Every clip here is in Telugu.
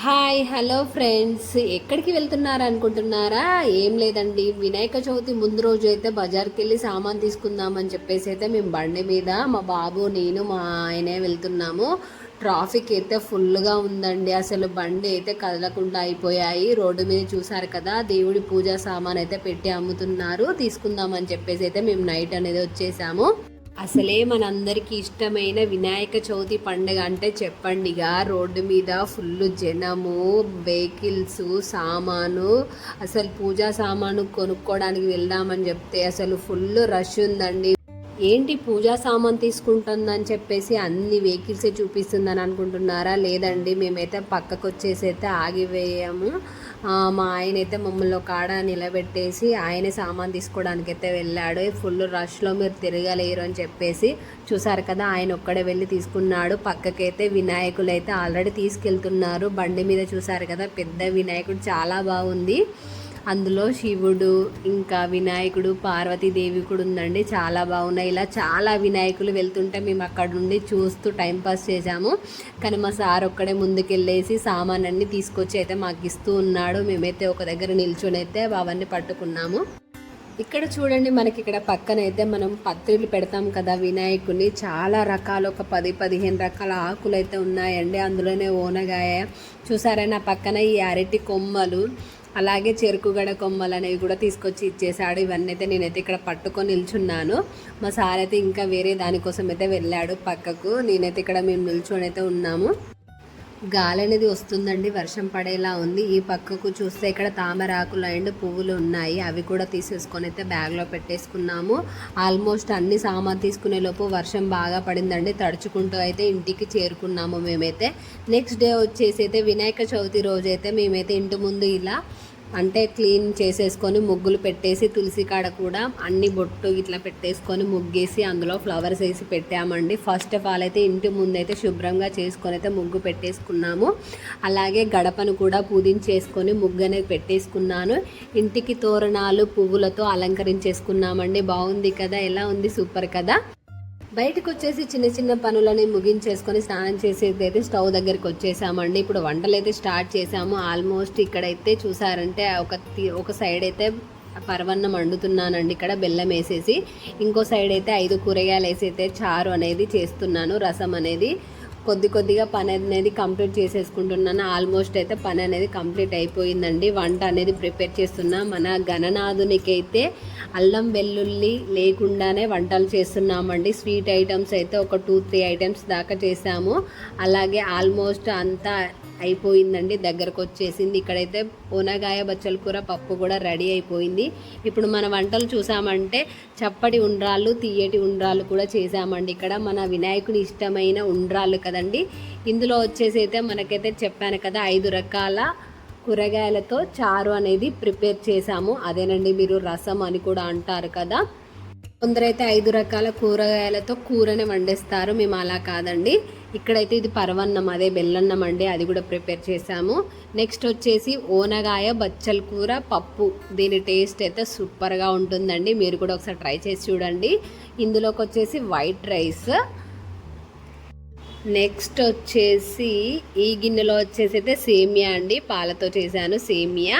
Hi hello friends. ఎక్కడికి వెళ్తున్నారు అనుకుంటున్నారా? ఏం లేదండి. వినాయక చవితి ముందు రోజు అయితే బజార్కి వెళ్ళి సామాన్ తీసుకుందామని చెప్పేసి అయితే మేము బండి మీద మా బాబు నేను మా ఆయనే వెళ్తున్నాము. ట్రాఫిక్ అయితే ఫుల్గా ఉందండి. అసలు బండి అయితే కదలకుండా అయిపోయాయి. రోడ్డు మీద చూసారు కదా దేవుడి పూజా సామాన్ అయితే పెట్టి అమ్ముతున్నారు. తీసుకుందామని చెప్పేసి అయితే మేము నైట్ అనేది వచ్చేసాము. అసలే మనందరికీ ఇష్టమైన వినాయక చవితి పండుగ అంటే చెప్పండిగా రోడ్డు మీద ఫుల్ జనము వెహికల్స్ సామాను. అసలు పూజా సామాను కొనుక్కోవడానికి వెళ్దామని చెప్తే అసలు ఫుల్ రష్ ఉందండి. ఏంటి పూజా సామాన్ తీసుకుంటుందని చెప్పేసి అన్ని వెహికల్సే చూపిస్తుందని అనుకుంటున్నారా? లేదండి మేమైతే పక్కకు వచ్చేసి అయితే ఆగిపోయాము మా ఆయన అయితే మమ్మల్ని ఒక ఆడ నిలబెట్టేసి ఆయనే సామాన్ తీసుకోవడానికి అయితే వెళ్ళాడు. ఫుల్ రష్లో మీరు తిరగలేరు అని చెప్పేసి చూసారు కదా ఆయన ఒక్కడే వెళ్ళి తీసుకున్నాడు. పక్కకైతే వినాయకులు అయితే ఆల్రెడీ తీసుకెళ్తున్నారు. బండి మీద చూసారు కదా పెద్ద వినాయకుడు చాలా బాగుంది. అందులో శివుడు ఇంకా వినాయకుడు పార్వతీదేవి కూడా ఉందండి. చాలా బాగున్నాయి. ఇలా చాలా వినాయకులు వెళ్తుంటే మేము అక్కడ నుండి చూస్తూ టైంపాస్ చేశాము. కానీ మా సార్ ఒక్కడే ముందుకెళ్ళేసి సామాన్ అన్ని తీసుకొచ్చి అయితే మాకు ఇస్తూ ఉన్నాడు. మేమైతే ఒక దగ్గర నిల్చొని అయితే అవన్నీ పట్టుకున్నాము. ఇక్కడ చూడండి మనకి ఇక్కడ పక్కన అయితే మనం పత్రికలు పెడతాం కదా వినాయకుని చాలా రకాలు ఒక పది పదిహేను రకాల ఆకులు అయితే ఉన్నాయండి. అందులోనే ఓనగాయ చూసారా నా పక్కన ఈ అరటి కొమ్మలు అలాగే చెరుకుగడ కొమ్మలు అనేవి కూడా తీసుకొచ్చి ఇచ్చేసాడు ఇవన్నీ అయితే నేనైతే ఇక్కడ పట్టుకొని నిల్చున్నాను. మా సార్ అయితే ఇంకా వేరే దానికోసం అయితే వెళ్ళాడు పక్కకు. నేనైతే ఇక్కడ మేము నిల్చొని అయితే ఉన్నాము. గాలి అనేది వస్తుందండి వర్షం పడేలా ఉంది. ఈ పక్కకు చూస్తే ఇక్కడ తామరాకులు అండ్ పువ్వులు ఉన్నాయి. అవి కూడా తీసేసుకొని అయితే బ్యాగ్లో పెట్టేసుకున్నాము. ఆల్మోస్ట్ అన్ని సామాన్ తీసుకునే లోపు వర్షం బాగా పడిందండి. తడుచుకుంటూ అయితే ఇంటికి చేరుకున్నాము మేమైతే. నెక్స్ట్ డే వచ్చేసి అయితే వినాయక చవితి రోజైతే మేమైతే ఇంటి ముందు ఇలా అంటే క్లీన్ చేసేసుకొని ముగ్గులు పెట్టేసి తులసి కాడ కూడా అన్ని బొట్టు ఇట్లా పెట్టేసుకొని ముగ్గేసి అందులో ఫ్లవర్స్ వేసి పెట్టామండి. ఫస్ట్ ఆఫ్ ఆల్ అయితే ఇంటి ముందైతే శుభ్రంగా చేసుకొని అయితే ముగ్గు పెట్టేసుకున్నాము. అలాగే గడపను కూడా పూజించేసుకొని ముగ్గు అనేది పెట్టేసుకున్నాను. ఇంటికి తోరణాలు పువ్వులతో అలంకరించేసుకున్నామండి. బాగుంది కదా? ఎలా ఉంది? సూపర్ కదా? బయటకు వచ్చేసి చిన్న చిన్న పనులని ముగించేసుకొని స్నానం చేసేది అయితే స్టవ్ దగ్గరికి వచ్చేసామండి. ఇప్పుడు వంటలు అయితే స్టార్ట్ చేసాము ఆల్మోస్ట్ ఇక్కడైతే చూసారంటే ఒక ఒక సైడ్ అయితే పరవన్నం వండుతున్నానండి. ఇక్కడ బెల్లం వేసేసి ఇంకో సైడ్ అయితే ఐదు కూరగాయలు వేసి అయితే చారు అనేది చేస్తున్నాను. రసం అనేది కొద్ది కొద్దిగా పని అనేది కంప్లీట్ చేసేసుకుంటున్నాను. ఆల్మోస్ట్ అయితే పని అనేది కంప్లీట్ అయిపోయిందండి. వంట అనేది ప్రిపేర్ చేస్తున్నా. మన గణనాథునికైతే అల్లం వెల్లుల్లి లేకుండానే వంటలు చేస్తున్నామండి. స్వీట్ ఐటమ్స్ అయితే ఒక టూ త్రీ ఐటమ్స్ దాకా చేసాము. అలాగే ఆల్మోస్ట్ అంతా అయిపోయిందండి. దగ్గరకు వచ్చేసింది ఇక్కడైతే ఓనగాయ బచ్చల కూర పప్పు కూడా రెడీ అయిపోయింది. ఇప్పుడు మన వంటలు చూసామంటే చప్పటి ఉండ్రాళ్ళు తీయటి ఉండ్రాళ్ళు కూడా చేసామండి. ఇక్కడ మన వినాయకుని ఇష్టమైన ఉండ్రాళ్ళు కదండి. ఇందులో వచ్చేసి అయితే మనకైతే చెప్పాను కదా ఐదు రకాల కూరగాయలతో చారు అనేది ప్రిపేర్ చేసాము. అదేనండి మీరు రసం అని కూడా అంటారు కదా. కొందరైతే ఐదు రకాల కూరగాయలతో కూరని వండేస్తారు. మేము అలా కాదండి. ఇక్కడైతే ఇది పరవన్నం అదే బెల్లన్నం అండి. అది కూడా ప్రిపేర్ చేసాము నెక్స్ట్ వచ్చేసి ఓనగాయ బచ్చల కూర పప్పు. దీని టేస్ట్ అయితే సూపర్గా ఉంటుందండి. మీరు కూడా ఒకసారి ట్రై చేసి చూడండి. ఇందులోకి వచ్చేసి వైట్ రైస్. నెక్స్ట్ వచ్చేసి ఈ గిన్నెలో వచ్చేసి అయితే సేమియా అండి. పాలతో చేశాను సేమియా.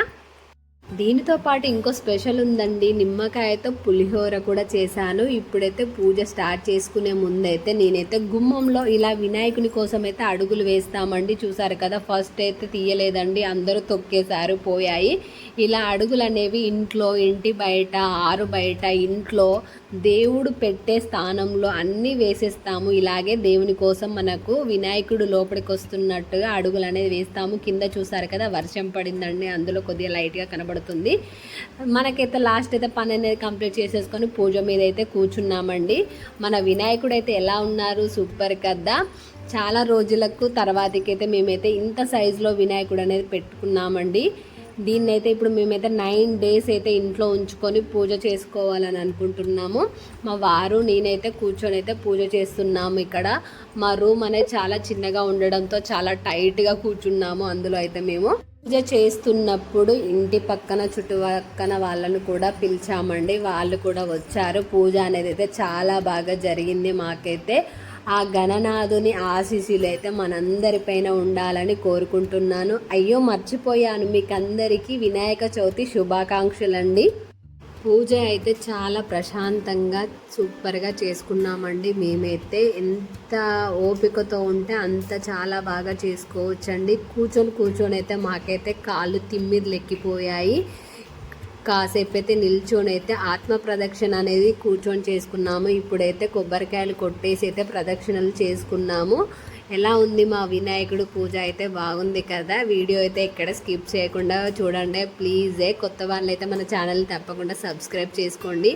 దీనితో పాటు ఇంకో స్పెషల్ ఉందండి. నిమ్మకాయతో పులిహోర కూడా చేశాను. ఇప్పుడైతే పూజ స్టార్ట్ చేసుకునే ముందైతే నేనైతే గుమ్మంలో ఇలా వినాయకుని కోసం అయితే అడుగులు వేస్తామండి. చూసారు కదా ఫస్ట్ అయితే తీయలేదండి. అందరూ తొక్కేశారు పోయాయి. ఇలా అడుగులు అనేవి ఇంట్లో ఇంటి బయట ఆరు బయట ఇంట్లో దేవుడు పెట్టే స్థానంలో అన్నీ వేసేస్తాము. ఇలాగే దేవుని కోసం మనకు వినాయకుడు లోపలికి వస్తున్నట్టుగా అడుగులు అనేది వేస్తాము. కింద చూసారు కదా వర్షం పడిందండి. అందులో కొద్దిగా లైట్గా కనబడుతుంది. మనకైతే లాస్ట్ అయితే పని అనేది కంప్లీట్ చేసేసుకొని పూజ మీద అయితే కూర్చున్నామండి. మన వినాయకుడు అయితే ఎలా ఉన్నారు? సూపర్ కదా. చాలా రోజులకు తర్వాతకైతే మేమైతే ఇంత సైజులో వినాయకుడు అనేది పెట్టుకున్నామండి. దీన్ని అయితే ఇప్పుడు మేమైతే నైన్ డేస్ అయితే ఇంట్లో ఉంచుకొని పూజ చేసుకోవాలని అనుకుంటున్నాము. మా వారు నేనైతే కూర్చొని అయితే పూజ చేస్తున్నాము ఇక్కడ. మా రూమ్ అనేది చాలా చిన్నగా ఉండడంతో చాలా టైట్గా కూర్చున్నాము అందులో అయితే మేము. పూజ చేస్తున్నప్పుడు ఇంటి పక్కన చుట్టుపక్కన వాళ్ళను కూడా పిలిచామండి. వాళ్ళు కూడా వచ్చారు. పూజ అనేది అయితే చాలా బాగా జరిగింది మాకైతే. ఆ గణనాథుని ఆశీస్సులు అయితే మనందరిపైన ఉండాలని కోరుకుంటున్నాను. అయ్యో మర్చిపోయాను. మీకు అందరికీ వినాయక చవితి శుభాకాంక్షలండి. పూజ అయితే చాలా ప్రశాంతంగా సూపర్గా చేసుకున్నామండి. మేమైతే ఎంత ఓపికతో ఉంటే అంత చాలా బాగా చేసుకోవచ్చండి. కూర్చొని కూర్చొని అయితే మాకైతే కాళ్ళు తిమ్మిర్లు ఎక్కిపోయాయి. కాసేపు అయితే నిల్చొని అయితే ఆత్మ ప్రదక్షిణ అనేది కూర్చొని చేసుకున్నాము. ఇప్పుడైతే కొబ్బరికాయలు కొట్టేసి అయితే ప్రదక్షిణలు చేసుకున్నాము. ఎలా ఉంది మా వినాయకుడు పూజ అయితే బాగుంది కదా. వీడియో అయితే ఎక్కడ స్కిప్ చేయకుండా చూడండి. ప్లీజే కొత్త వాళ్ళైతే మన ఛానల్ తప్పకుండా సబ్స్క్రైబ్ చేసుకోండి.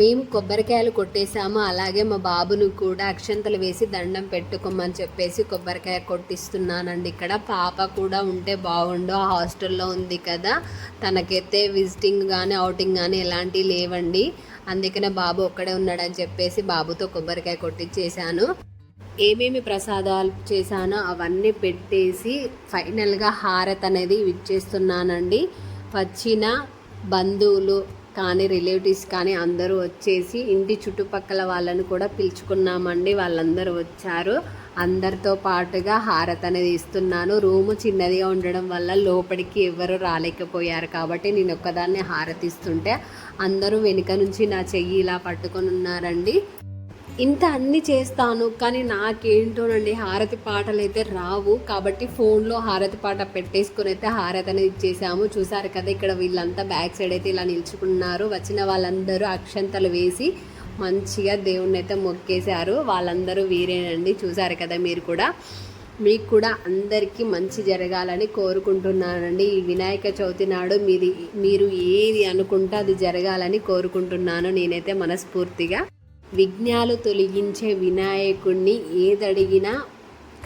మేము కొబ్బరికాయలు కొట్టేశాము అలాగే మా బాబును కూడా అక్షంతలు వేసి దండం పెట్టుకోమని చెప్పేసి కొబ్బరికాయ కొట్టిస్తున్నానండి. ఇక్కడ పాప కూడా ఉంటే బాగుండు ఆ హాస్టల్లో ఉంది కదా. తనకైతే విజిటింగ్ కానీ అవుటింగ్ కానీ ఎలాంటివి లేవండి. అందుకనే బాబు ఒక్కడే ఉన్నాడని చెప్పేసి బాబుతో కొబ్బరికాయ కొట్టించేశాను ఏమేమి ప్రసాదాలు చేశానో అవన్నీ పెట్టేసి ఫైనల్గా హారత్ అనేది ఇచ్చేస్తున్నానండి. వచ్చిన బంధువులు కానీ రిలేటివ్స్ కానీ అందరూ వచ్చేసి ఇంటి చుట్టుపక్కల వాళ్ళని కూడా పిలుచుకున్నామండి. వాళ్ళందరూ వచ్చారు. అందరితో పాటుగా హారత అనేది ఇస్తున్నాను రూము చిన్నదిగా ఉండడం వల్ల లోపలికి ఎవరు రాలేకపోయారు కాబట్టి నేను ఒక్కదాన్ని హారతి ఇస్తుంటే అందరూ వెనుక నుంచి నా చెయ్యి ఇలా పట్టుకొని ఉన్నారండి. ఇంత అన్ని చేస్తాను కానీ నాకేంటోనండి హారతి పాటలు అయితే రావు. కాబట్టి ఫోన్లో హారతి పాట పెట్టేసుకొని అయితే హారతి అనేది ఇచ్చేసాము. చూసారు కదా ఇక్కడ వీళ్ళంతా బ్యాక్ సైడ్ అయితే ఇలా నిల్చుకున్నారు. వచ్చిన వాళ్ళందరూ అక్షంతలు వేసి మంచిగా దేవుణ్ణి అయితే మొక్కేశారు. వాళ్ళందరూ వీరేనండి చూసారు కదా మీరు కూడా. మీకు కూడా అందరికీ మంచి జరగాలని కోరుకుంటున్నానండి. ఈ వినాయక చవితి నాడు మీది మీరు ఏది అనుకుంటే అది జరగాలని కోరుకుంటున్నాను నేనైతే మనస్ఫూర్తిగా. విఘ్నాలు తొలగించే వినాయకుడిని ఏదడిగినా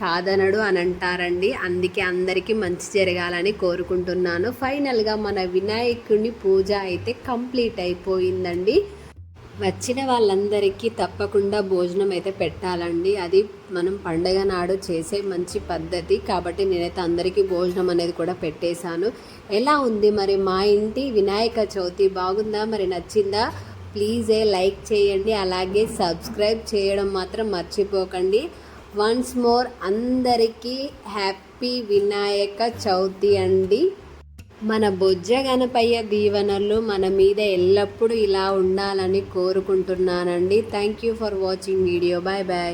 కాదనడు అని అంటారండి అందుకే అందరికీ మంచి జరగాలని కోరుకుంటున్నాను. ఫైనల్గా మన వినాయకుడిని పూజ అయితే కంప్లీట్ అయిపోయిందండి. వచ్చిన వాళ్ళందరికీ తప్పకుండా భోజనం అయితే పెట్టాలండి. అది మనం పండగ నాడు చేసే మంచి పద్ధతి. కాబట్టి నేనైతే అందరికీ భోజనం అనేది కూడా పెట్టేశాను. ఎలా ఉంది మరి మా ఇంటి వినాయక చవితి? బాగుందా? మరి నచ్చిందా? ప్లీజ్ ఏ లైక్ చేయండి అలాగే సబ్స్క్రైబ్ చేయడం మాత్రం మర్చిపోకండి. వన్స్ మోర్ అందరికీ హ్యాపీ వినాయక చవితి అండి. మన బొజ్జ గణపయ్య దీవెనలు మన మీద ఎల్లప్పుడూ ఇలా ఉండాలని కోరుకుంటున్నానండి. Thank you for watching video. Bye bye.